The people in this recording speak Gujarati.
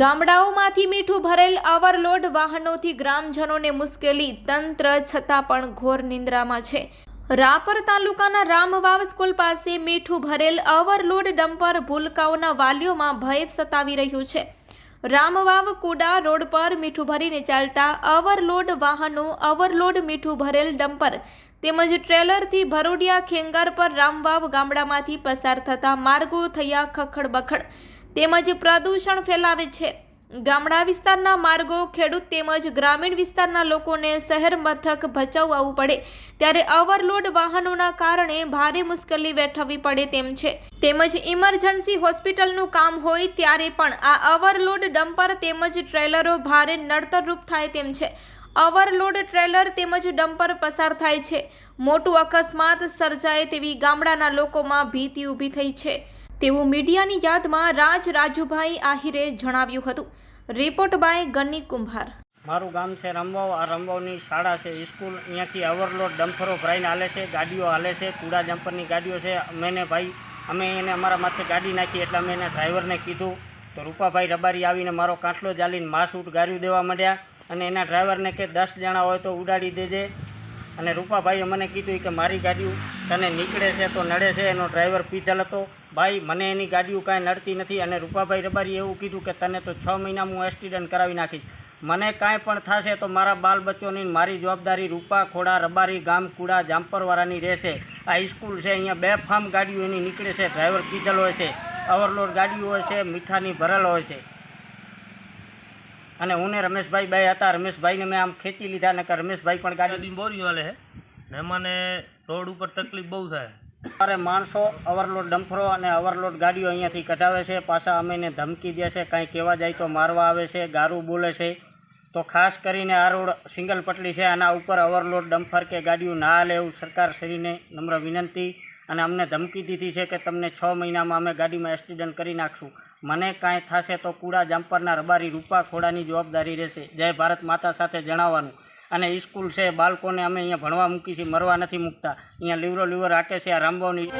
ગામડાઓમાંથી મીઠું ભરેલ ઓવરલોડ વાહનોથી ગ્રામજનોને મુશ્કેલી. તંત્ર છતાં પણ ઘોર નિંદ્રામાં છે. રાપર તાલુકાના રામવાવ સ્કૂલ પાસે મીઠું ભરેલ ઓવરલોડ ડમ્પર ભૂલકાઓના વાલીઓમાં ભય સતાવી રહ્યું છે. રામવાવ કુડા રોડ પર મીઠું ભરીને ચાલતા ઓવરલોડ વાહનો ઓવરલોડ મીઠું ભરેલ ડમ્પર તેમજ ટ્રેલરથી ભરોડિયા ખેંગાર પર રામવાવ ગામડામાંથી પસાર થતા માર્ગો થયા ખખડબખડ. તેમજ પ્રદૂષણ ફેલાવે છે. ગામડા વિસ્તારના માર્ગો, ખેડૂત તેમજ ગ્રામીણ વિસ્તારના લોકોને શહેર મથક ભચાઉ આવવું પડે. ત્યારે ઓવરલોડ વાહનોના કારણે ભારે મુશ્કેલી વેઠવવી પડે તેમ છે. તેમજ ઇમરજન્સી હોસ્પિટલનું કામ હોય ત્યારે પણ આ ઓવરલોડ ડમ્પર તેમજ ટ્રેલરો ભારે નડતરરૂપ થાય તેમ છે. ઓવરલોડ ટ્રેલર તેમજ ડમ્પર પસાર થાય છે. મોટું અકસ્માત સર્જાય તેવી ગામડાના લોકોમાં ભીતિ ઊભી થઈ છે. તેવું મીડિયાની યાદમાં રાજ રાજુભાઈ આહિરે જણાવ્યું હતું. રિપોર્ટ બાય ગન્ની કુંભાર. મારું ગામ છે રમવાવ. આ રમવાવની શાળા છે. સ્કૂલ અહીંયાથી ઓવરલોડ ડમ્પરો ભરાઈને હાલે છે, ગાડીઓ હાલે છે, કૂડા જમ્પરની ગાડીઓ છે. મેને ભાઈ, અમે એને અમારા માથે ગાડી નાખી એટલે અમે એને ડ્રાઈવરને કીધું. તો રૂપાભાઈ રબારી આવીને મારો કાંટલો જાલીને ઉઠ ગાર્યું દેવા માંડ્યા અને એના ડ્રાઈવરને કે દસ જણા હોય તો ઉડાડી દેજે. અને રૂપાભાઈએ મને કીધું કે મારી ગાડીઓ તને નીકળે છે તો નડે છે. એનો ડ્રાઈવર પીધલ હતો ભાઈ, મને એની ગાડીઓ કાંઈ નડતી નથી અને રૂપાભાઈ રબારીએ એવું કીધું કે તને તો છ મહિનામાં હું એક્સિડન્ટ કરાવી નાખીશ. મને કાંઈ પણ થશે તો મારા બાલ બચ્ચોની મારી જવાબદારી રૂપા, ખોડા, રબારી, ગામ, કુડા, જામપરવાળાની રહેશે. આ સ્કૂલ છે, અહીંયા બે ફાર્મ ગાડીઓ એની નીકળે છે. ડ્રાઈવર પીધલ હોય છે. ઓવરલોડ ગાડીઓ હોય છે, મીઠાની ભરેલ હોય છે. અને હું ને રમેશભાઈ બે હતા. રમેશભાઈને મેં આમ ખેંચી લીધા ને રમેશભાઈ પણ ગાડી બોરી વાલે ને મને રોડ ઉપર તકલીફ બહુ થાય. અમારે માણસો ઓવરલોડ ડમ્ફરો અને ઓવરલોડ ગાડીઓ અહીંયાથી કઢાવે છે. પાછા અમે એને ધમકી દે છે. કાંઈ કહેવા જાય તો મારવા આવે છે ગારું બોલે છે. તો ખાસ કરીને આ રોડ સિંગલ પટલી છે. આના ઉપર ઓવરલોડ ડમ્ફર કે ગાડીઓ ના હાલે એવું સરકાર શ્રીને નમ્ર વિનંતી. અને અમને ધમકી દીધી છે કે તમને છ મહિનામાં અમે ગાડીમાં એક્સિડન્ટ કરી નાખશું. મને કાંઈ થશે તો કુડા જામપરના રબારી રૂપા ખોડાની જવાબદારી રહેશે. જય ભારત માતા સાથે જણાવવાનું. અને સ્કૂલ છે, બાળકોને અમે અહીંયા ભણવા મૂકી છીએ, મરવા નથી મૂકતા. અહીંયા લીવરો લીવર હાટે છે, આ રામબાવની